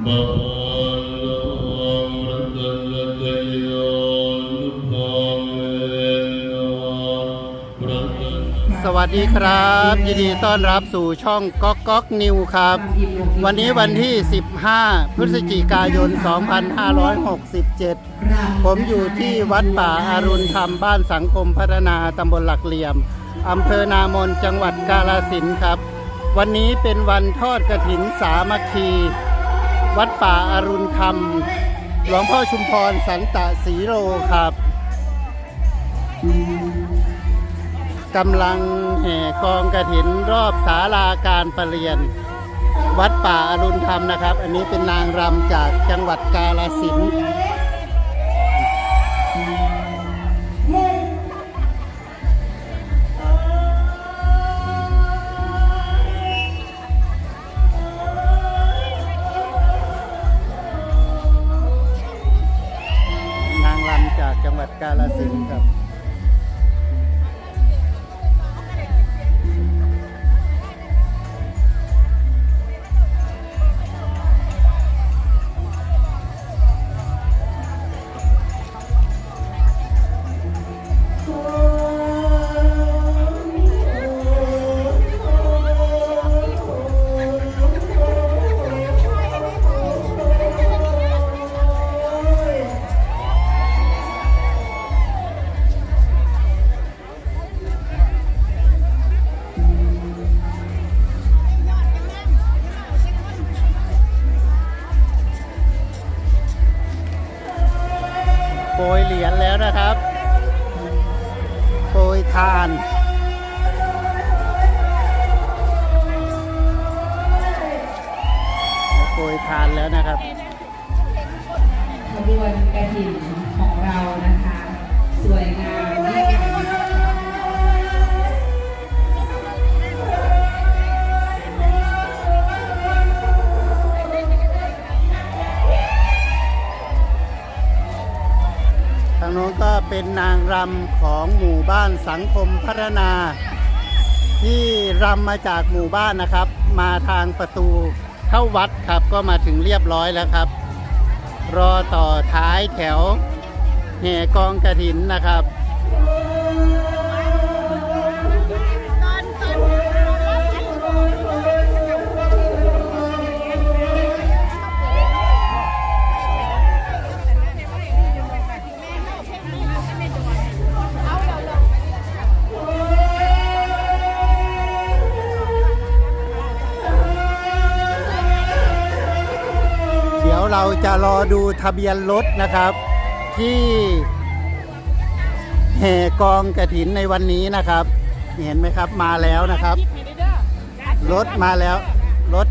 สวัสดีครับ ยินดีต้อนรับสู่ช่องก๊อกก๊อกนิวครับ วันนี้วันที่ 15 พฤศจิกายน 2567 ผมอยู่ที่วัดป่าอารุณธรรมบ้านสังคมพัฒนาตำบลหลักเหลี่ยมอำเภอนามนจังหวัดกาฬสินครับ วันนี้เป็นวันทอดกระถินสามัคคี วัดป่าอารุณธรรมหลวงพ่อชุมพรสันตะสีโรครับกำลังแห่กองกระถินรอบศาลาการประเรียน วัดป่าอรุณธรรมนะครับ อันนี้เป็นนางรำจากจังหวัดกาลสินธุ์น กาลสินธุ์ครับ ปรยเหรียญแล้วนะครับ โปรยทาน โปรยทานแล้วนะครับขบวนกระถิ่น ทางโน้นก็เป็นนางรำของหมู่บ้านสังคมพัฒนา ที่รำมาจากหมู่บ้านนะครับ มาทางประตูเข้าวัดครับก็มาถึงเรียบร้อยแล้วครับ รอต่อท้ายแถวแห่กองกระถินนะครับ จะรอดูทะเบียนรถนะครับ ที่แห่กองกระถินในวันนี้นะครับ เห็นไหมครับมาแล้วนะครับ รถมาแล้ว รถ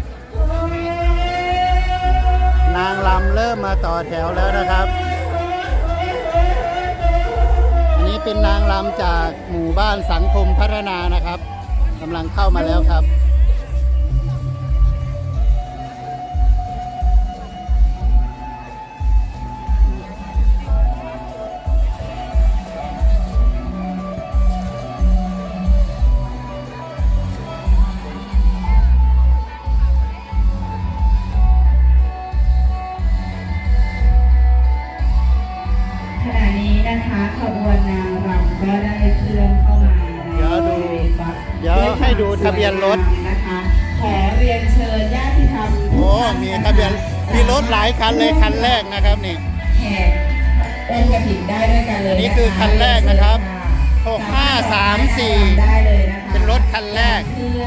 นางลำเริ่มมาต่อแถวแล้วนะครับ อันนี้เป็นนางลำจากหมู่บ้านสังคมพัฒนานะครับกำลังเข้ามาแล้วครับ ให้ดูทะเบียนรถนะคะขอเรียนเชิญญาติธรรมทุกโอ้ท่านมีทะเบียนมีรถหลายคันเลยคันแรกนะครับนี่แห่ต้นกระถิ่นได้ด้วยกันเลยอันนี้คือคันแรกนะครับเชิญค่ะหกห้าสามสี่ได้เลยนะคะเป็นรถคันแรกเพื่อ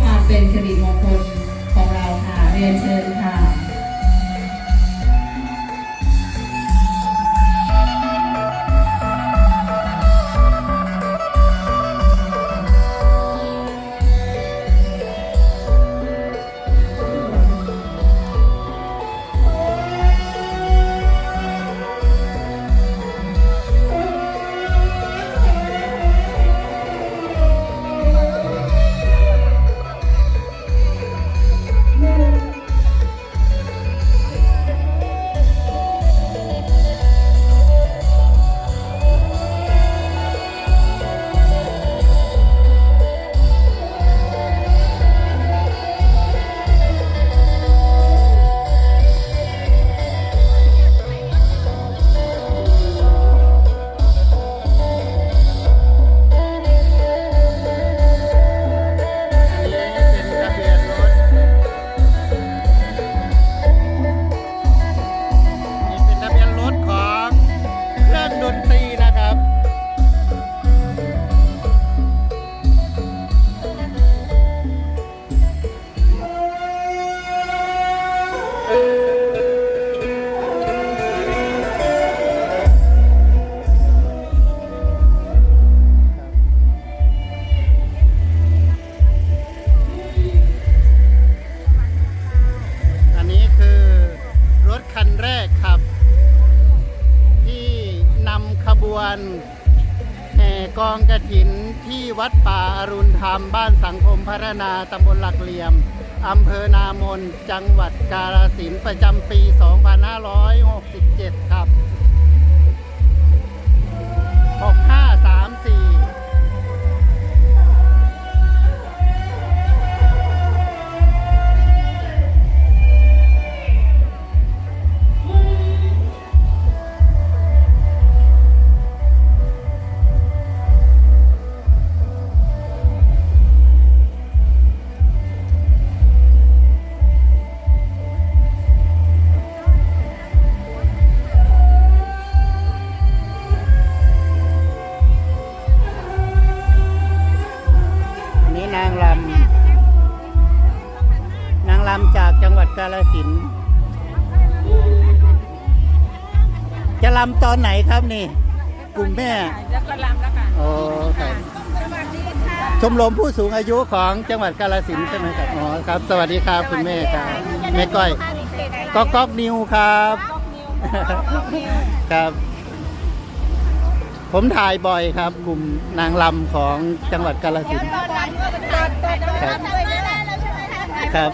ความเป็นสิริมงคลของเราค่ะเรียนเชิญค่ะ องกระถินที่วัดป่าอรุณธรรมบ้านสังคมพัฒนาตำบลหลักเหลี่ยมอำเภอนามน จังหวัดกาฬสินธุ์ประจำปี 2567 ครับ กจังหวัดกาฬสินธุ์จะลำตอนไหนครับนี่ กลุ่มแม่แล้วก็ลำแล้วค่ะโอ้ครับชมรมผู้สูงอายุของจังหวัดกาฬสินธุ์ใช่ไหมครับอ๋อครับ สวัสดีครับ คุณแม่ครับแม่ก้อยก๊อกก๊อกนิวครับครับ ผมถ่ายบ่อยครับ กลุ่มนางลำของจังหวัดกาฬสินธุ์ครับ ครับ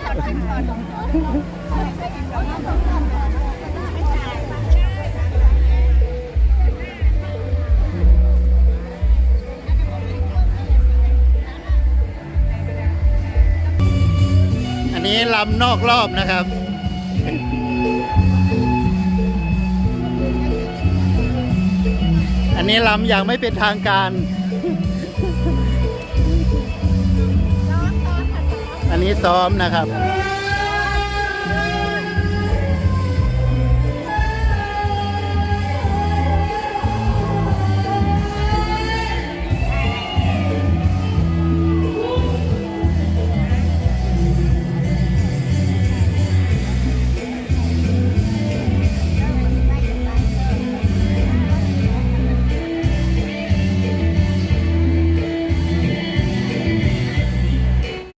อันนี้ลำนอกรอบนะครับอันนี้ลำอย่างไม่เป็นทางการ อันนี้ซ้อมนะครับ